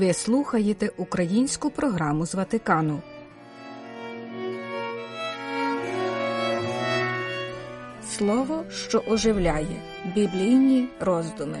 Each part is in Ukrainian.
Ви слухаєте українську програму з Ватикану. Слово, що оживляє біблійні роздуми.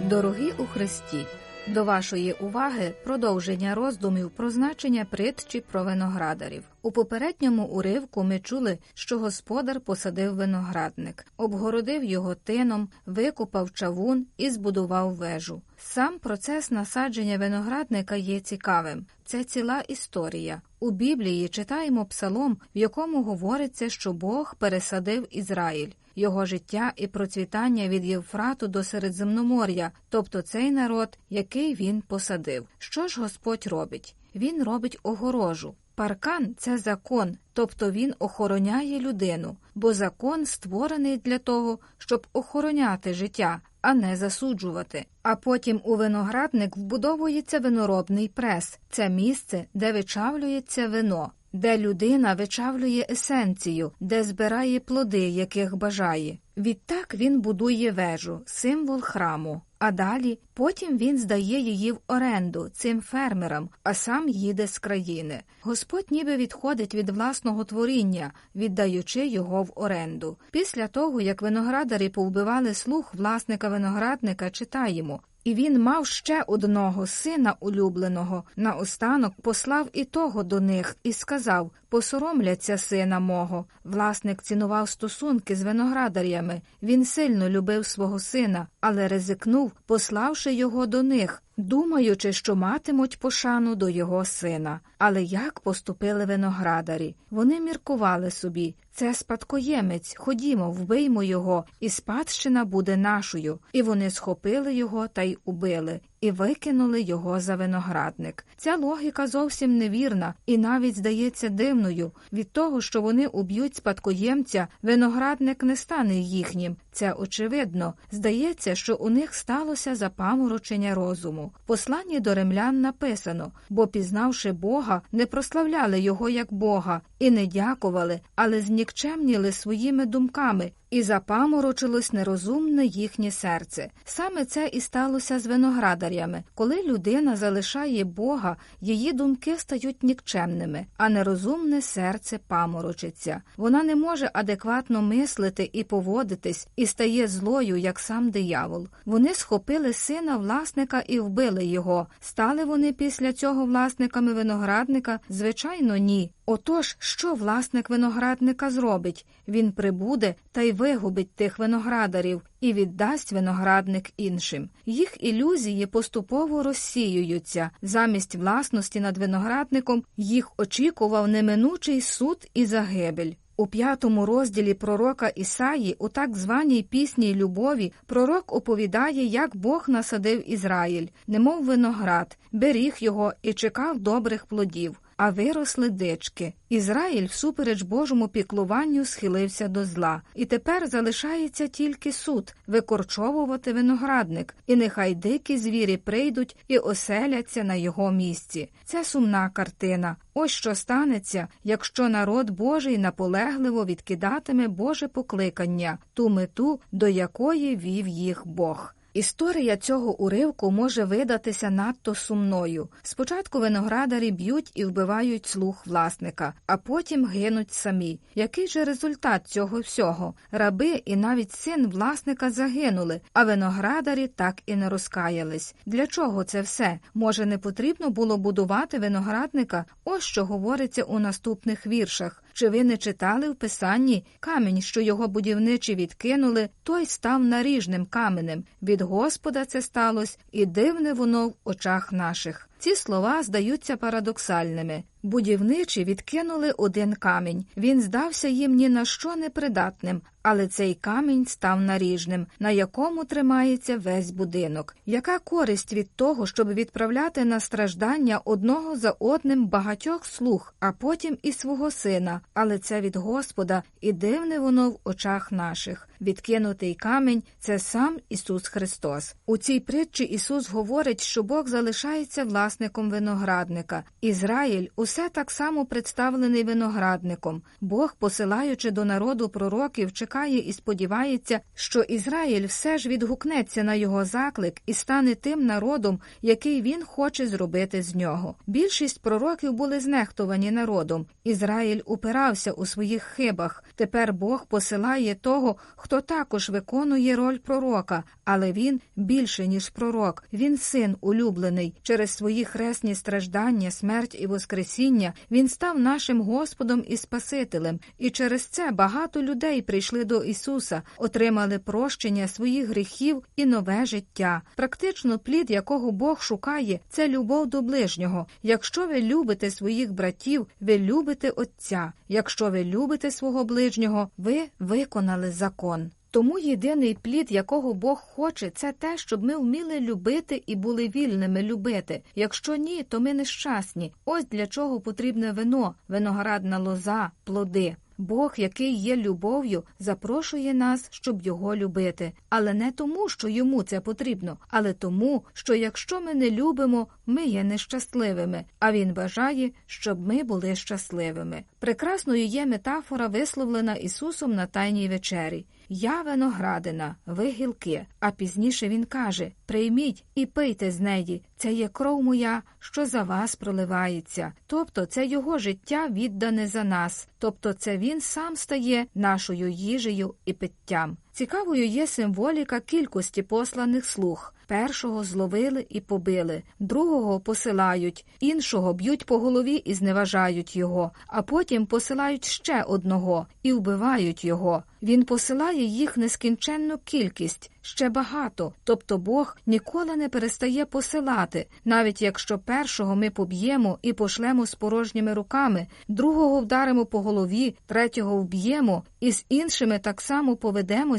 Дорогі у Христі. До вашої уваги продовження роздумів про значення притчі про виноградарів. У попередньому уривку ми чули, що господар посадив виноградник, обгородив його тином, викопав чавун і збудував вежу. Сам процес насадження виноградника є цікавим. Це ціла історія. У Біблії читаємо псалом, в якому говориться, що Бог пересадив Ізраїль. Його життя і процвітання від Євфрату до Середземномор'я, тобто цей народ, який він посадив. Що ж Господь робить? Він робить огорожу. Паркан це закон, тобто він охороняє людину, бо закон створений для того, щоб охороняти життя, а не засуджувати. А потім у виноградник вбудовується виноробний прес це місце, де вичавлюється вино де людина вичавлює есенцію, де збирає плоди, яких бажає. Відтак він будує вежу, символ храму. А далі потім він здає її в оренду цим фермерам, а сам їде з країни. Господь ніби відходить від власного творіння, віддаючи його в оренду. Після того, як виноградарі повбивали слух власника виноградника, читаємо і він мав ще одного сина улюбленого. Наостанок послав і того до них і сказав посоромляться сина мого. Власник цінував стосунки з виноградарями. Він сильно любив свого сина, але ризикнув, пославши його до них, думаючи, що матимуть пошану до його сина. Але як поступили виноградарі? Вони міркували собі це спадкоємець, ходімо, вбиймо його, і спадщина буде нашою. І вони схопили його та й убили, і викинули його за виноградник. Ця логіка зовсім невірна і навіть здається дивною. Від того, що вони уб'ють спадкоємця, виноградник не стане їхнім. Це очевидно. Здається, що у них сталося запаморочення розуму. В посланні до римлян написано бо, пізнавши Бога, не прославляли його як Бога і не дякували, але знікчемніли своїми думками і запаморочилось нерозумне їхнє серце. Саме це і сталося з виноградарями. Коли людина залишає Бога, її думки стають нікчемними, а нерозумне серце паморочиться. Вона не може адекватно мислити і поводитись, і стає злою, як сам диявол. Вони схопили сина власника і вбили його. Стали вони після цього власниками виноградника? Звичайно, ні. Отож, що власник виноградника зробить? Він прибуде та й вигубить тих виноградарів і віддасть виноградник іншим. Їх ілюзії поступово розсіюються. Замість власності над виноградником їх очікував неминучий суд і загибель. У п'ятому розділі пророка Ісаї, у так званій пісній любові, пророк оповідає, як Бог насадив Ізраїль, немов виноград, беріг його і чекав добрих плодів а виросли дички. Ізраїль, всупереч Божому піклуванню, схилився до зла, і тепер залишається тільки суд викорчовувати виноградник, і нехай дикі звірі прийдуть і оселяться на його місці. Це сумна картина. Ось що станеться, якщо народ Божий наполегливо відкидатиме Боже покликання, ту мету, до якої вів їх Бог. Історія цього уривку може видатися надто сумною. Спочатку виноградарі б'ють і вбивають слух власника, а потім гинуть самі. Який же результат цього всього? Раби і навіть син власника загинули, а виноградарі так і не розкаялись. Для чого це все? Може, не потрібно було будувати виноградника? Ось що говориться у наступних віршах. Чи ви не читали в писанні камінь, що його будівничі відкинули, той став наріжним каменем. Від Господа це сталося, і дивне воно в очах наших. Ці слова здаються парадоксальними. Будівничі відкинули один камінь. Він здався їм ні на що непридатним, але цей камінь став наріжним, на якому тримається весь будинок. Яка користь від того, щоб відправляти на страждання одного за одним багатьох слуг, а потім і свого сина, але це від Господа, і дивне воно в очах наших. відкинутий камінь це сам Ісус Христос. У цій притчі Ісус говорить, що Бог залишається власником виноградника. Ізраїль усе так само представлений виноградником. Бог, посилаючи до народу пророків, чекає і сподівається, що Ізраїль все ж відгукнеться на його заклик і стане тим народом, який він хоче зробити з нього. Більшість пророків були знехтовані народом. Ізраїль упирався у своїх хибах. Тепер Бог посилає того, хто також виконує роль пророка, але він більше ніж пророк. Він син улюблений. Через свої хресні страждання, смерть і воскресіння він став нашим Господом і Спасителем, і через це багато людей прийшли до Ісуса, отримали прощення своїх гріхів і нове життя. Практично плід, якого Бог шукає, це любов до ближнього. Якщо ви любите своїх братів, ви любите Отця. Якщо ви любите свого ближнього, ви виконали закон. Тому єдиний плід, якого Бог хоче, це те, щоб ми вміли любити і були вільними любити. Якщо ні, то ми нещасні. Ось для чого потрібне вино, виноградна лоза, плоди. Бог, який є любов'ю, запрошує нас, щоб його любити, але не тому, що йому це потрібно, але тому, що якщо ми не любимо, ми є нещасливими, а він бажає, щоб ми були щасливими. Прекрасною є метафора, висловлена Ісусом на Тайній вечері. Я виноградина, ви гілки. А пізніше він каже: Прийміть і пийте з неї. Це є кров моя, що за вас проливається. Тобто це його життя віддане за нас, тобто це він сам стає нашою їжею і питтям. Цікавою є символіка кількості посланих слуг. Першого зловили і побили, другого посилають, іншого б'ють по голові і зневажають його, а потім посилають ще одного і вбивають його. Він посилає їх нескінченну кількість, ще багато, тобто Бог ніколи не перестає посилати, навіть якщо першого ми поб'ємо і пошлемо з порожніми руками, другого вдаримо по голові, третього вб'ємо, і з іншими так само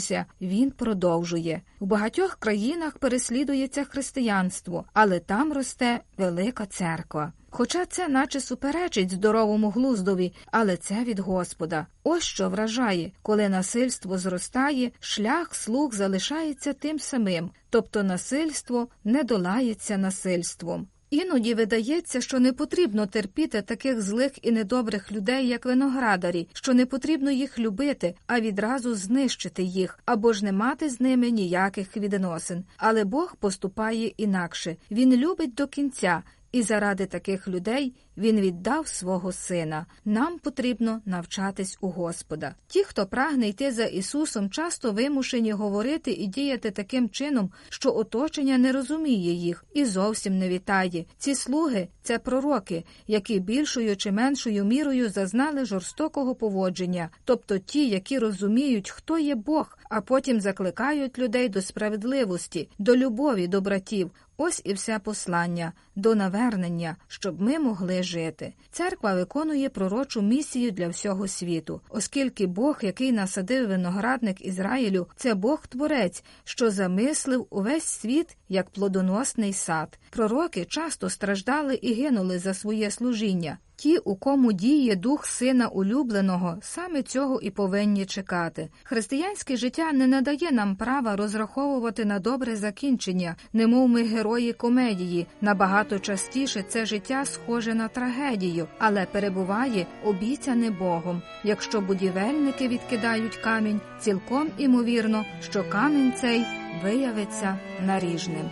поведемося, він продовжує. У багатьох країнах переслідується християнство, але там росте велика церква. Хоча це наче суперечить здоровому глуздові, але це від Господа. Ось що вражає, коли насильство зростає, шлях слуг залишається тим самим, тобто насильство не долається насильством. Іноді видається, що не потрібно терпіти таких злих і недобрих людей, як виноградарі, що не потрібно їх любити, а відразу знищити їх або ж не мати з ними ніяких відносин. Але Бог поступає інакше. Він любить до кінця. І заради таких людей він віддав свого сина. Нам потрібно навчатись у Господа. Ті, хто прагне йти за Ісусом, часто вимушені говорити і діяти таким чином, що оточення не розуміє їх і зовсім не вітає. Ці слуги це пророки, які більшою чи меншою мірою зазнали жорстокого поводження, тобто ті, які розуміють, хто є Бог, а потім закликають людей до справедливості, до любові до братів. Ось і все послання до навернення, щоб ми могли жити. Церква виконує пророчу місію для всього світу, оскільки Бог, який насадив виноградник Ізраїлю, це Бог Творець, що замислив увесь світ як плодоносний сад. Пророки часто страждали і гинули за своє служіння. Ті, у кому діє дух сина улюбленого, саме цього і повинні чекати. Християнське життя не надає нам права розраховувати на добре закінчення, немов ми герої комедії. Набагато частіше це життя схоже на трагедію, але перебуває обіцяне Богом. Якщо будівельники відкидають камінь, цілком імовірно, що камінь цей виявиться наріжним.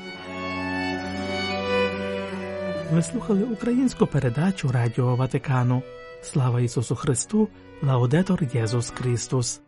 Ви слухали українську передачу Радіо Ватикану. Слава Ісусу Христу! Лаудетор Єсус Христос!